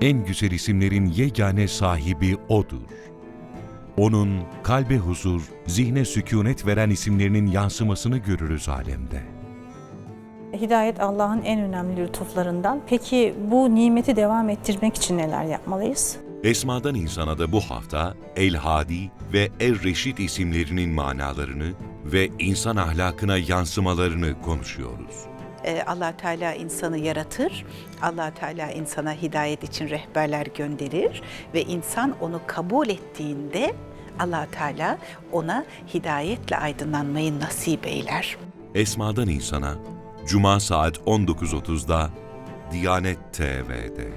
en güzel isimlerin yegane sahibi O'dur. Onun kalbe huzur, zihne sükunet veren isimlerinin yansımasını görürüz alemde. Hidayet Allah'ın en önemli lütuflarından. Peki bu nimeti devam ettirmek için neler yapmalıyız? Esmadan insana da bu hafta El Hadi ve Er Reşit isimlerinin manalarını ve insan ahlakına yansımalarını konuşuyoruz. Ee, allah Teala insanı yaratır, allah Teala insana hidayet için rehberler gönderir ve insan onu kabul ettiğinde allah Teala ona hidayetle aydınlanmayı nasip eyler. Esmadan insana Cuma saat 19.30'da Diyanet TV'de.